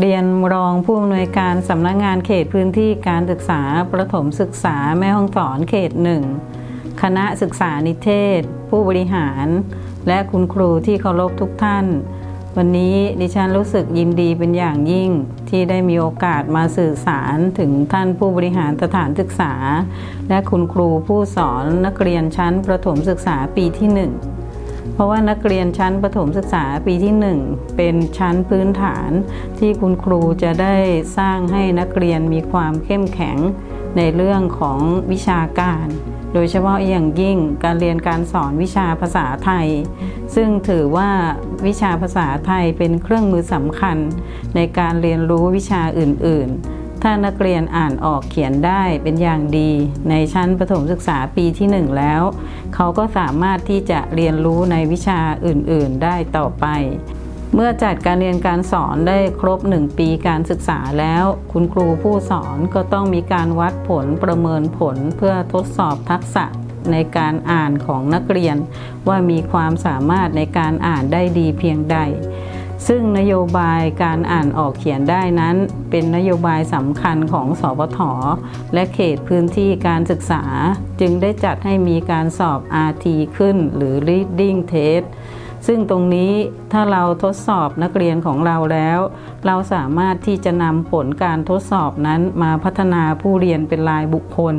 เรียนรองผู้อำนวยการสำนักงานเขตพื้นที่การศึกษาประถมศึกษาแม่ห้องสอนเขตหนึ่งคณะศึกษานิเทศ ผู้บริหาร และคุณครูที่เคารพทุกท่าน วันนี้ดิฉันรู้สึกยินดีเป็นอย่างยิ่ง ที่ได้มีโอกาสมาสื่อสารถึงท่านผู้บริหารสถานศึกษา และคุณครูผู้สอนนักเรียนชั้นประถมศึกษาปีที่หนึ่ง เพราะว่านักเรียนชั้นประถมศึกษาปีที่ 1 เป็นชั้นพื้นฐานที่คุณครูจะได้สร้างให้นักเรียนมีความเข้มแข็งในเรื่องของวิชาการ โดยเฉพาะอย่างยิ่งการเรียนการสอนวิชาภาษาไทย ซึ่งถือว่าวิชาภาษาไทยเป็นเครื่องมือสำคัญในการเรียนรู้วิชาอื่น ๆ ถ้านักเรียนอ่านออกเขียนได้เป็นอย่างดี ในชั้นประถมศึกษาปีที่ 1 แล้ว เขาก็สามารถที่จะเรียนรู้ในวิชาอื่น ๆ ได้ต่อไป เมื่อจัดการเรียนการสอนได้ครบ 1 ปีการศึกษาแล้ว คุณครูผู้สอนก็ต้องมีการวัดผลประเมินผลเพื่อทดสอบทักษะในการอ่านของนักเรียน ว่ามีความสามารถในการอ่านได้ดีเพียงใด ซึ่งนโยบายการอ่านออกเขียนได้นั้น เป็นนโยบายสำคัญของสพทและเขตพื้นที่การศึกษา จึงได้จัดให้มีการสอบ RT ขึ้นหรือ Reading Test ซึ่งตรงนี้ถ้าเราทดสอบนักเรียนของเราแล้ว เราสามารถที่จะนำผลการทดสอบนั้นมาพัฒนาผู้เรียนเป็นรายบุคคล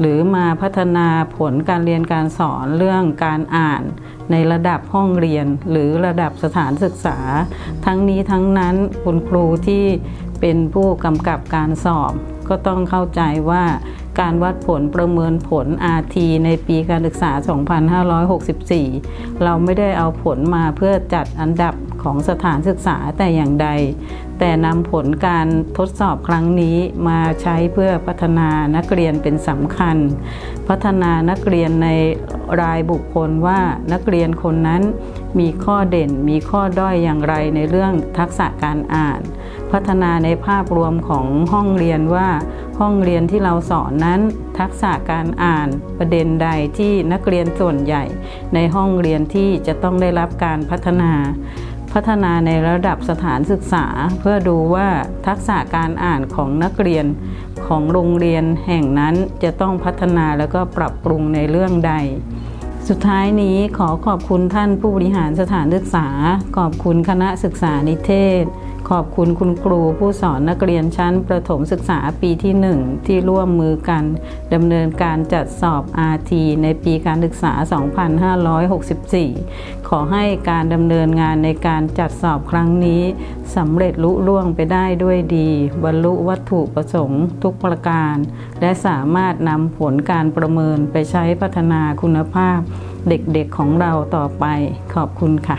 หรือมาพัฒนาผลการเรียนการสอนเรื่องการอ่าน ในระดับห้องเรียนหรือระดับสถานศึกษา ทั้งนี้ทั้งนั้นคุณครูที่เป็นผู้กำกับการสอบ ก็ต้องเข้าใจว่าการวัดผลประเมินผล RT ในปีการศึกษา 2564 เราไม่ได้เอาผลมาเพื่อจัดอันดับของสถานศึกษาแต่อย่างใด แต่นำผลการทดสอบครั้งนี้มาใช้เพื่อพัฒนานักเรียนเป็นสำคัญ พัฒนานักเรียนในรายบุคคลว่านักเรียนคนนั้นมีข้อเด่นมีข้อด้อยอย่างไรในเรื่องทักษะการอ่าน พัฒนาในภาพรวมของห้องเรียนว่า ห้องเรียนที่เราสอนนั้น ทักษะการอ่านประเด็นใดที่นักเรียนส่วนใหญ่ ในห้องเรียนที่จะต้องได้รับการพัฒนา พัฒนาในระดับสถานศึกษา เพื่อดูว่าทักษะการอ่านของนักเรียนของโรงเรียนแห่งนั้นจะต้องพัฒนาแล้วก็ปรับปรุงในเรื่องใดสุดท้ายนี้ขอขอบคุณท่านผู้บริหารสถานศึกษา ขอบคุณคณะศึกษานิเทศ ขอบคุณคุณครูผู้สอนนักเรียนชั้นประถมศึกษาปีที่ 1 ที่ร่วมมือกันดำเนินการจัดสอบ RT ในปีการศึกษา 2564 ขอให้การดำเนินงานในการจัดสอบครั้งนี้สำเร็จลุล่วงไปได้ด้วยดีบรรลุวัตถุประสงค์ทุกประการ และสามารถนำผลการประเมินไปใช้พัฒนาคุณภาพเด็กๆของเราต่อไปขอบคุณค่ะ